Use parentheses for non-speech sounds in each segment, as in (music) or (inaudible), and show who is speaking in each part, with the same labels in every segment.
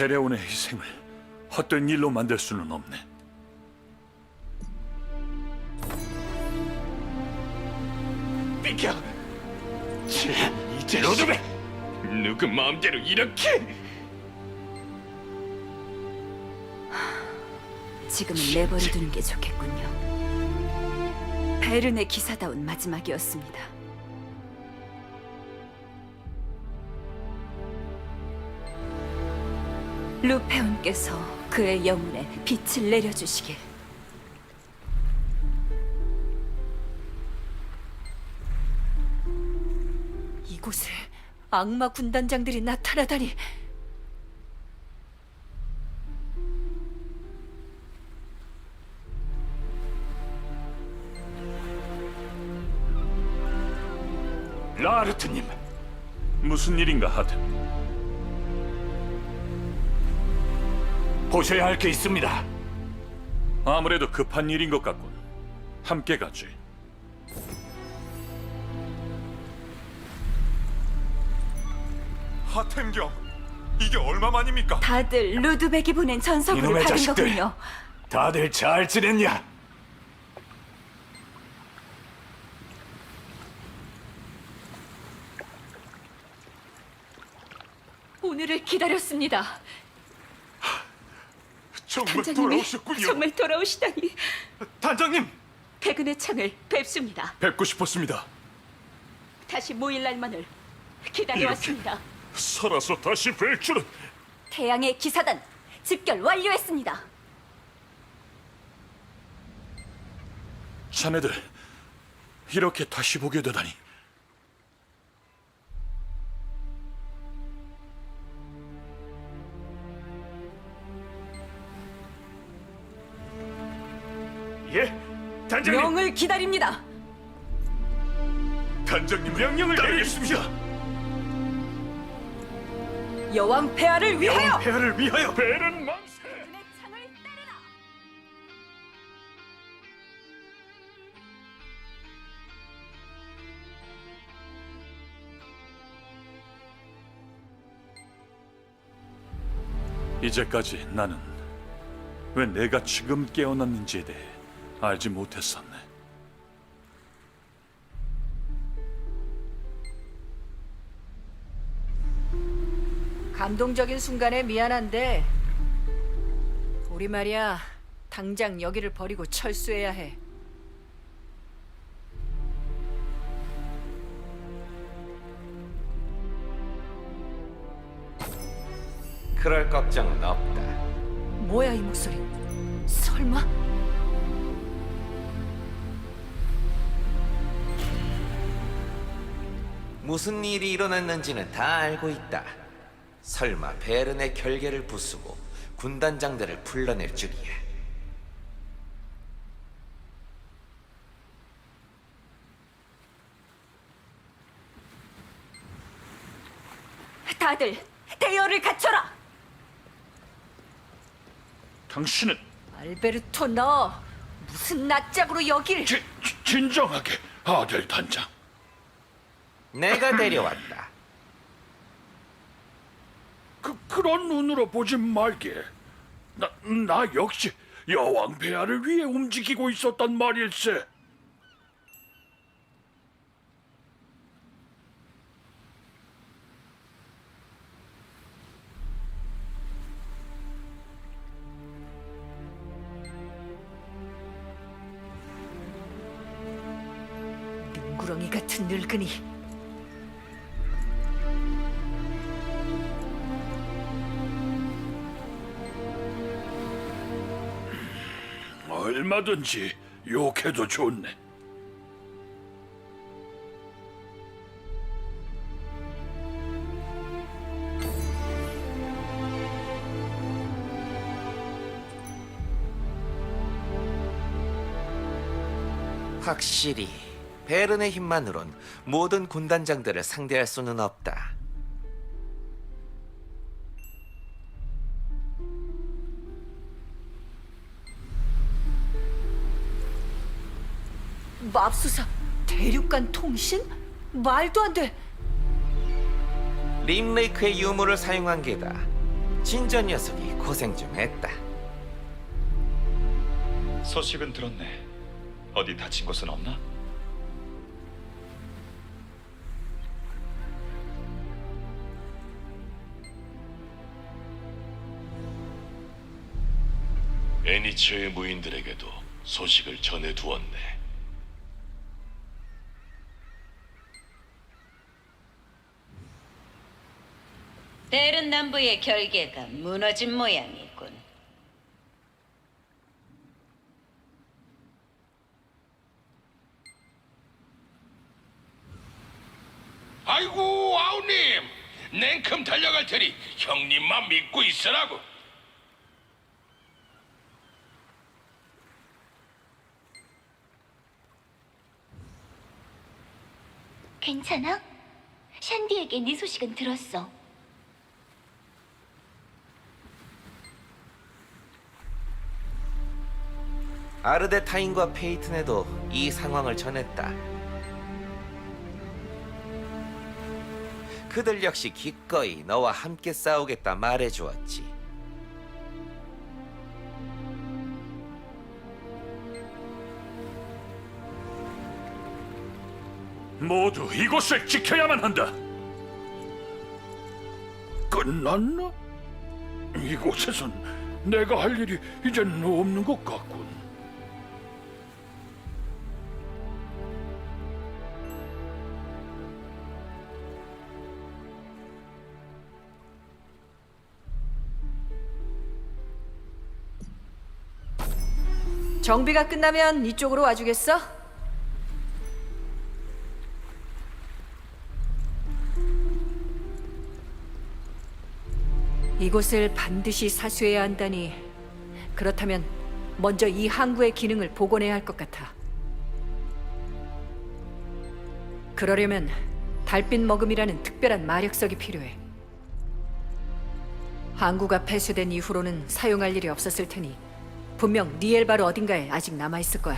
Speaker 1: 제레온의 희생을 헛된 일로 만들 수는 없네.
Speaker 2: 비켜! 제 이제 로드베 누구 마음대로 이렇게
Speaker 3: 지금은 내버려 두는 게 좋겠군요. 베른의 기사다운 마지막이었습니다. 루페온께서 그의 영혼에 빛을 내려주시길. 이곳에 악마 군단장들이 나타나다니.
Speaker 2: 라르트님
Speaker 1: 무슨 일인가 하든
Speaker 2: 보셔야 할 게 있습니다.
Speaker 1: 아무래도 급한 일인 것 같군. 함께 가지.
Speaker 4: 하템경 이게 얼마만입니까?
Speaker 3: 다들 루드백이 보낸
Speaker 2: 이놈의
Speaker 3: 받은
Speaker 2: 자식들.
Speaker 3: 거군요.
Speaker 2: 다들 잘 지냈냐?
Speaker 3: 오늘을 기다렸습니다.
Speaker 4: 정말
Speaker 3: 단장님이
Speaker 4: 돌아오셨군요.
Speaker 3: 정말 돌아오시다니.
Speaker 4: 단장님
Speaker 3: 백은의 창을 뵙습니다.
Speaker 1: 뵙고 싶었습니다.
Speaker 3: 다시 모일 날만을 기다려왔습니다.
Speaker 1: 살아서 다시 뵐 줄은
Speaker 3: 태양의 기사단 집결 완료했습니다.
Speaker 1: 자네들 이렇게 다시 보게 되다니.
Speaker 2: 예, 단장님
Speaker 3: 명을 기다립니다.
Speaker 4: 단장님
Speaker 2: 명령을 내리겠습니다.
Speaker 3: 여왕 폐하를 위하여.
Speaker 2: 폐하를 위하여
Speaker 3: 창을 따르라.
Speaker 1: 이제까지 나는 왜 내가 지금 깨어났는지에 대해 알지 못했었네.
Speaker 5: 감동적인 순간에 미안한데 우리 말이야 당장 여기를 버리고 철수해야 해.
Speaker 6: 그럴 걱정은 없다.
Speaker 5: 뭐야 이 목소리? 설마?
Speaker 6: 무슨 일이 일어났는지는 다 알고 있다. 설마 베른의 결계를 부수고 군단 장들을 불러낼 줄이야.
Speaker 3: 다들 대열을 갖춰라.
Speaker 1: 당신은
Speaker 5: 알베르토 너 무슨 낯짝으로 여길?
Speaker 1: 지, 지- 진정하게 아들 단장.
Speaker 6: 내가 데려왔다.
Speaker 1: 그 그런 눈으로 보지 말게. 나, 나 역시 여왕 폐하를 위해 움직이고 있었단 말일세.
Speaker 5: 능구렁이 같은 늙은이.
Speaker 1: 얼마든지 욕해도 좋네.
Speaker 6: 확실히 베른의 힘만으론 모든 군단장들을 상대할 수는 없다.
Speaker 5: 맙소사 대륙간 통신? 말도 안 돼.
Speaker 6: 림레이크의 유물을 사용한 게다. 진저 녀석이 고생 좀 했다.
Speaker 4: 소식은 들었네. 어디 다친 곳은 없나?
Speaker 7: 애니처의 무인들에게도 소식을 전해두었네.
Speaker 8: 베른 남부의 결계가 무너진 모양이군.
Speaker 7: 아이고 아우님, 냉큼 달려갈 테니 형님만 믿고 있으라고.
Speaker 9: 괜찮아? 샨디에게 네 소식은 들었어.
Speaker 6: 아르데타인과 페이튼에도 이 상황을 전했다. 그들 역시 기꺼이 너와 함께 싸우겠다 말해 주었지.
Speaker 1: 모두 이곳을 지켜야만 한다. 끝났나? 이곳에선 내가 할 일이 이젠 없는 것 같군.
Speaker 5: 정비가 끝나면 이쪽으로 와주겠어? 이곳을 반드시 사수해야 한다니 그렇다면 먼저 이 항구의 기능을 복원해야 할 것 같아. 그러려면 달빛 머금이라는 특별한 마력석이 필요해. 항구가 폐쇄된 이후로는 사용할 일이 없었을 테니 분명 니엘바르 어딘가에 아직 남아 있을 거야.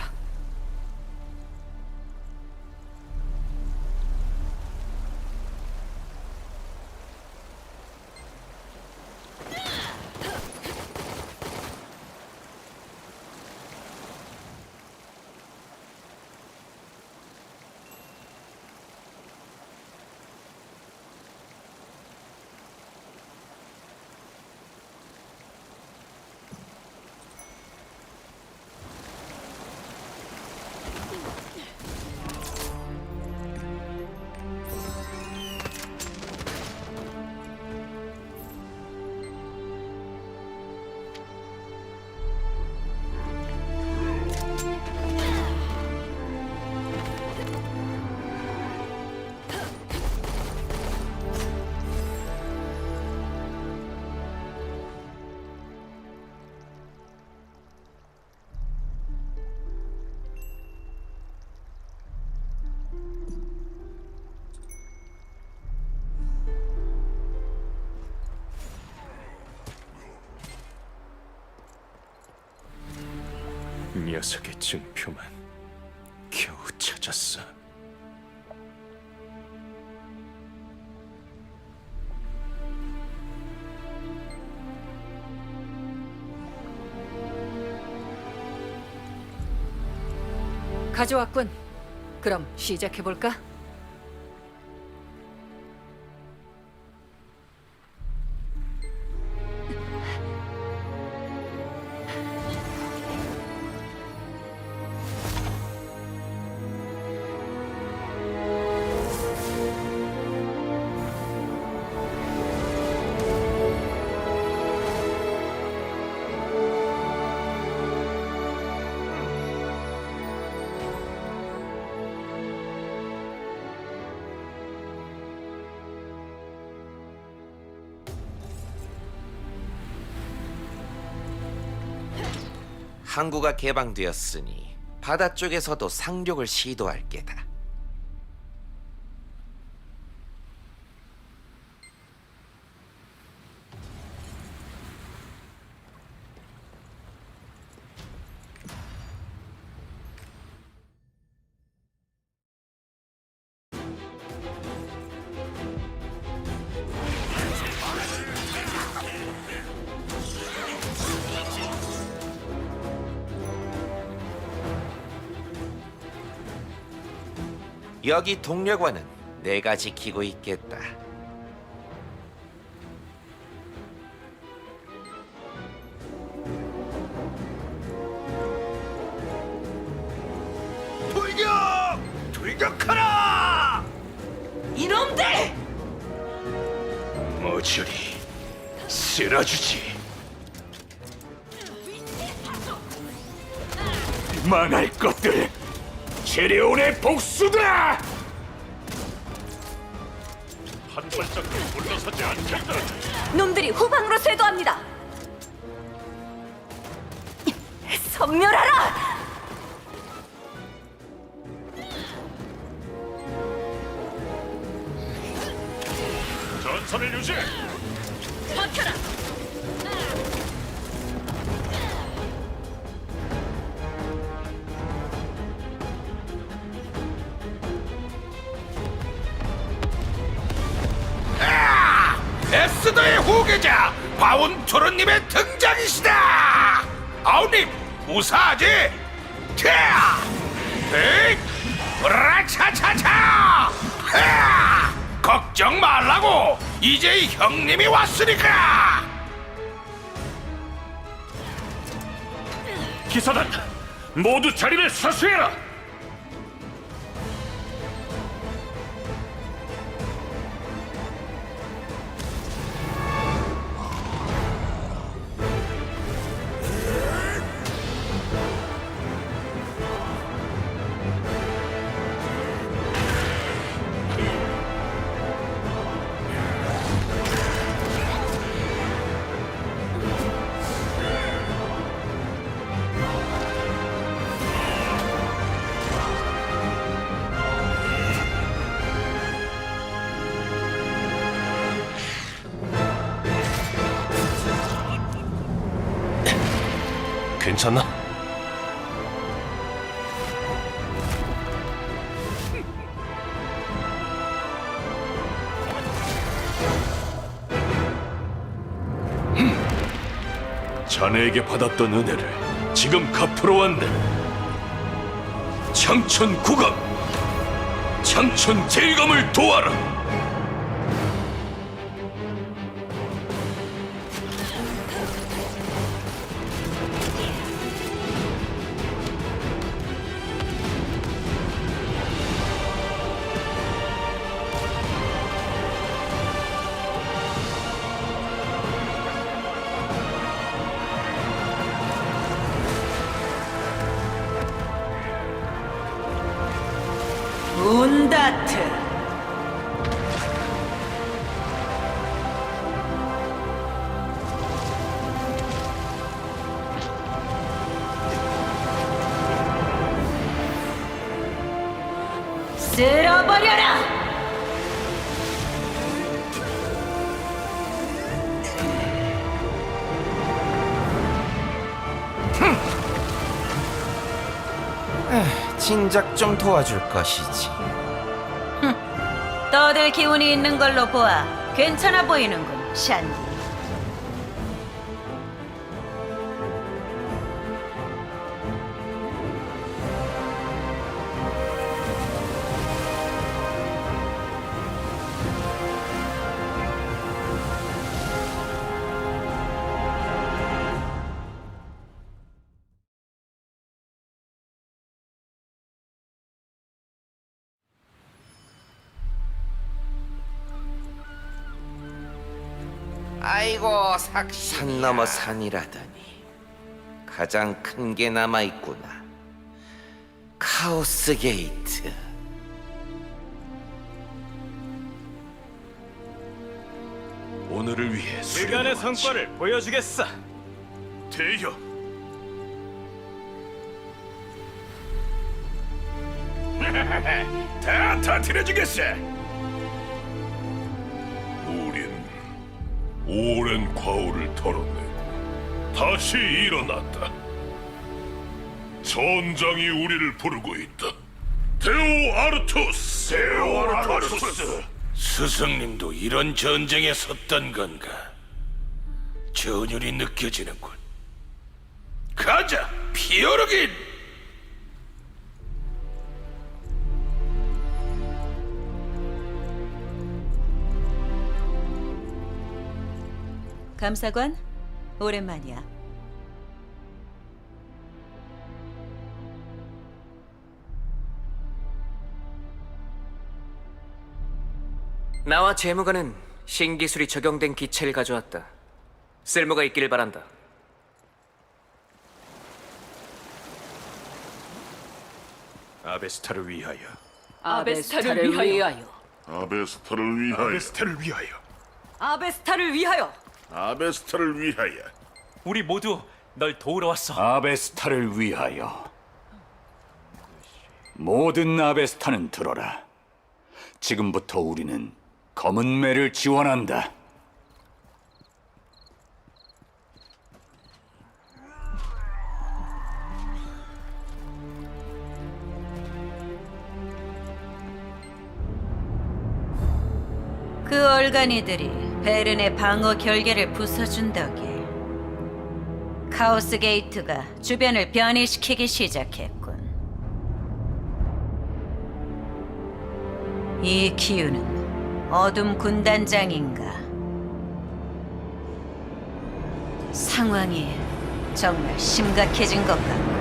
Speaker 2: 녀석의 증표만 겨우 찾았어.
Speaker 5: 가져왔군. 그럼 시작해 볼까?
Speaker 6: 항구가 개방되었으니 바다 쪽에서도 상륙을 시도할 게다. 여기 동료관은 내가 지키고 있겠다.
Speaker 1: 돌격! 돌격하라!
Speaker 3: 이놈들!
Speaker 1: 모조리 쓸어주지. 망할 것들! 제레온의 복수다! 한 발짝도 물러서지 않겠다.
Speaker 3: 놈들이 후방으로 쇄도합니다. 섬멸하라!
Speaker 1: 전선을 유지.
Speaker 3: 버텨라!
Speaker 7: 에스더의 후계자 바운토르님의 등장이시다. 아우님 무사하지? 튀야! 에이! 브라차차차! 헤야! 걱정 말라고 이제 형님이 왔으니까.
Speaker 1: 기사단 모두 자리를 사수해라.
Speaker 2: 괜찮나? 자네에게 받았던 은혜를 지금 갚으러 왔네. 창천 국왕, 창천 제일감을 도와라.
Speaker 6: 진작 좀 도와줄 것이지.
Speaker 8: 떠들 기운이 있는 걸로 보아 괜찮아 보이는군, 샨디.
Speaker 6: 아이고 삭산 넘어 산이라더니 가장 큰 게 남아 있구나. 카오스 게이트.
Speaker 2: 오늘을 위해
Speaker 10: 그간의 성과를 보여주겠어.
Speaker 1: 대여. (laughs) 다 터뜨려주겠어.
Speaker 7: 오랜 과오를 털어내고 다시 일어났다. 전장이 우리를 부르고 있다. 데오 아르투스! 데오 아르투스! 스승님도 이런 전쟁에 섰던 건가? 전율이 느껴지는군. 가자, 피어르긴!
Speaker 8: 감사관, 오랜만이야.
Speaker 11: 나와 재무관은 신기술이 적용된 기체를 가져왔다. 쓸모가 있기를 바란다.
Speaker 2: 아베스타를 위하여.
Speaker 3: 아베스타를 위하여.
Speaker 7: 아베스타를 위하여.
Speaker 2: 아베스타를 위하여.
Speaker 5: 아베스타를 위하여.
Speaker 7: 아베스타를 위하여.
Speaker 10: 우리 모두 널 도우러 왔어.
Speaker 2: 아베스타를 위하여. 모든 아베스타는 들어라. 지금부터 우리는 검은 매를 지원한다.
Speaker 8: 그 얼간이들이 베른의 방어 결계를 부숴준 덕에 카오스 게이트가 주변을 변이시키기 시작했군. 이 기운은 어둠 군단장인가? 상황이 정말 심각해진 것 같고.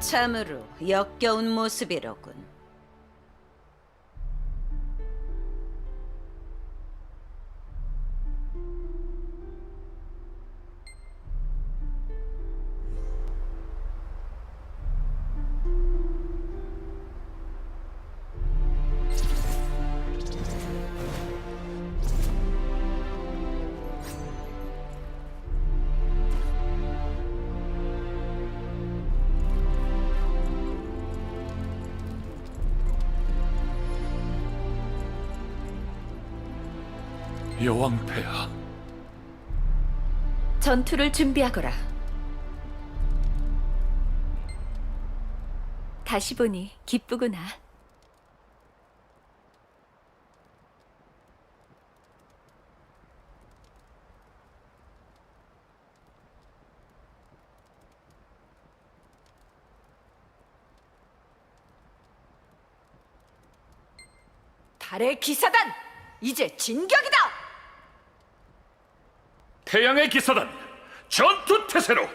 Speaker 8: 참으로 역겨운 모습이로군.
Speaker 1: 여왕폐하,
Speaker 3: 전투를 준비하거라. 다시 보니 기쁘구나.
Speaker 5: 달의 기사단 이제 진격이다.
Speaker 1: 태양의 기사단 전투 태세로